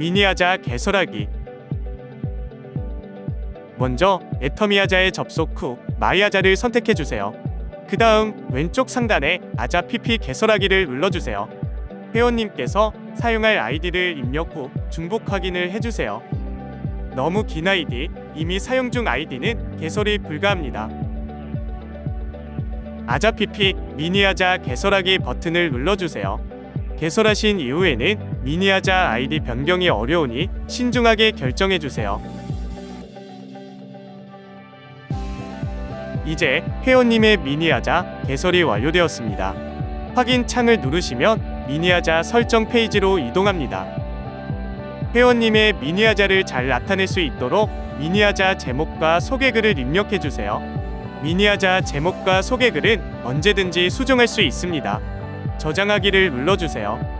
미니하자 개설하기 먼저 애터미하자에 접속 후 마이하자를 선택해 주세요. 그 다음 왼쪽 상단에 아자 PP 개설하기를 눌러주세요. 회원님께서 사용할 아이디를 입력 후 중복 확인을 해주세요. 너무 긴 아이디, 이미 사용 중 아이디는 개설이 불가합니다. 아자 PP 미니아자 개설하기 버튼을 눌러주세요. 개설하신 이후에는 미니아자 아이디 변경이 어려우니 신중하게 결정해주세요. 이제 회원님의 미니아자 개설이 완료되었습니다. 확인 창을 누르시면 미니아자 설정 페이지로 이동합니다. 회원님의 미니아자를 잘 나타낼 수 있도록 미니아자 제목과 소개글을 입력해 주세요. 미니아자 제목과 소개글은 언제든지 수정할 수 있습니다. 저장하기를 눌러주세요.